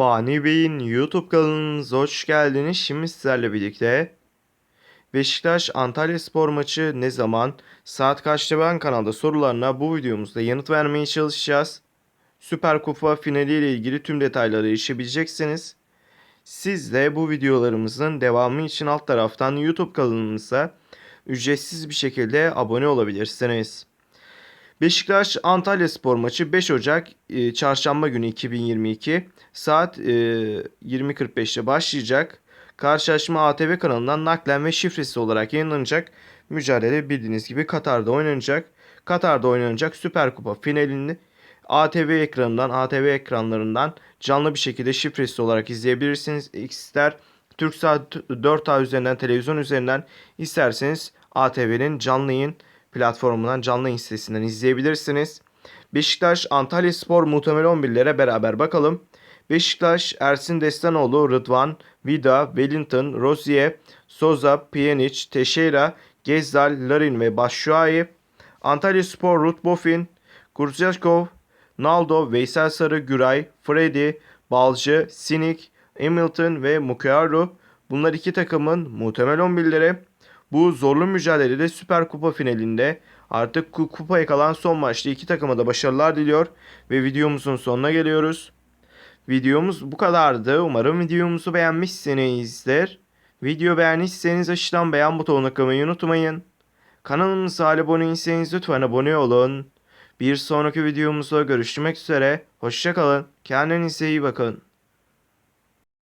Fani Bey'in YouTube kanalınıza hoş geldiniz. Şimdi sizlerle birlikte Beşiktaş Antalya Spor maçı ne zaman, saat kaçta ben kanalda sorularına bu videomuzda yanıt vermeye çalışacağız. Süper Kupa finali ile ilgili tüm detaylara erişebileceksiniz. Siz de bu videolarımızın devamı için alt taraftan YouTube kanalımıza ücretsiz bir şekilde abone olabilirsiniz. Beşiktaş Antalya Spor maçı 5 Ocak e, Çarşamba günü 2022 saat e, 20.45'te başlayacak. Karşılaşma ATV kanalından naklen ve şifresi olarak yayınlanacak. Mücadele bildiğiniz gibi Katar'da oynanacak. Katar'da oynanacak Süper Kupa finalini ATV ekranından, ATV ekranlarından canlı bir şekilde şifresi olarak izleyebilirsiniz. İster Türksat 4A üzerinden, televizyon üzerinden isterseniz ATV'nin canlı yayın platformundan canlı yayın sitesinden izleyebilirsiniz. Beşiktaş Antalya Spor muhtemel 11'lere beraber bakalım. Beşiktaş Ersin Destanoğlu, Rıdvan, Vida, Wellington, Rozier, Soza, Pjanic, Teixeira, Gezdal, Larin ve Başşuayi. Antalya Spor Ruth Bofin, Kurzyaskov, Naldo, Veysel Sarı, Güray, Freddy, Balcı, Sinik, Hamilton ve Mukiaru. Bunlar iki takımın muhtemel 11'leri. Bu zorlu mücadelede Süper Kupa finalinde artık ku- kupaya kalan son maçta iki takıma da başarılar diliyor ve videomuzun sonuna geliyoruz. Videomuz bu kadardı. Umarım videomuzu beğenmişsinizdir. Video beğendiyseniz aşağıdan beğen butonuna tıklamayı unutmayın. Kanalımıza abone değilseniz lütfen abone olun. Bir sonraki videomuzda görüşmek üzere. Hoşçakalın. Kendinize iyi bakın.